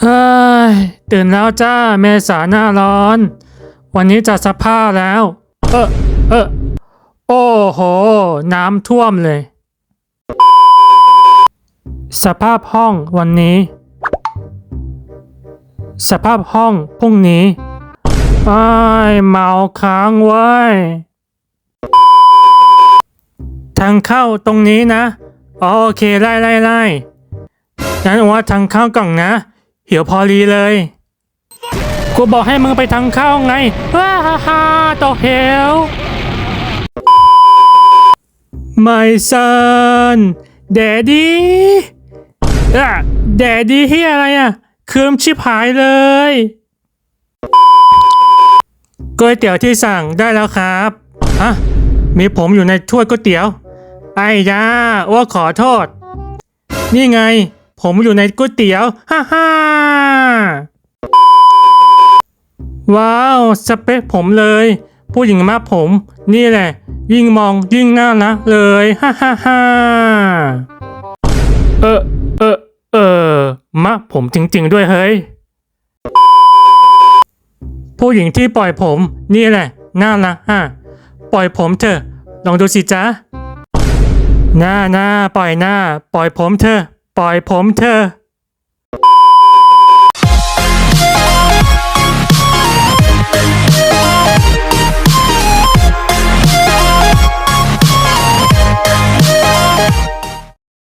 เฮ้ยตื่นแล้วจ้าเมษาหน้าร้อน วันนี้จะสภาพแล้ว เออเออโอ้โห น้ำท่วมเลย สภาพห้องวันนี้ สภาพห้องพรุ่งนี้ไอ้เมาค้างเว้ทางเข้าตรงนี้นะ โอเคไล่ไล่ไล่งั้นว่าทางเข้ากล่องนะ เหี่ยวพอดีเลย กูบอกให้มึงไปทางเข้าไงว้าฮ่าฮ่าตกเหวไม่ซันแดดดี้อะแดดดี้เฮียอะไรอะคืมชิบหายเลยก๋วยเตี๋ยวที่สั่งได้แล้วครับฮะมีผมอยู่ในถ้วยก๋วยเตี๋ยว ไอ้ยาว่าขอโทษ นี่ไง ผมอยู่ในก๋วยเตี๋ยว ฮ่าฮ่าว้าวสเปคผมเลย ผู้หญิงมาผม นี่แหละ ยิ่งมองยิ่งน่ารักเลย ฮ่าฮ่าฮ่าเออเออเออมะผมจริง ๆ ด้วยเฮ้ย ผู้หญิงที่ปล่อยผม นี่แหละ น่ารักอะปล่อยผมเถอะ ลองดูสิจ๊ะหน้าหน้าปล่อยหน้า ปล่อยผมเถอะ ปล่อยผมเธอ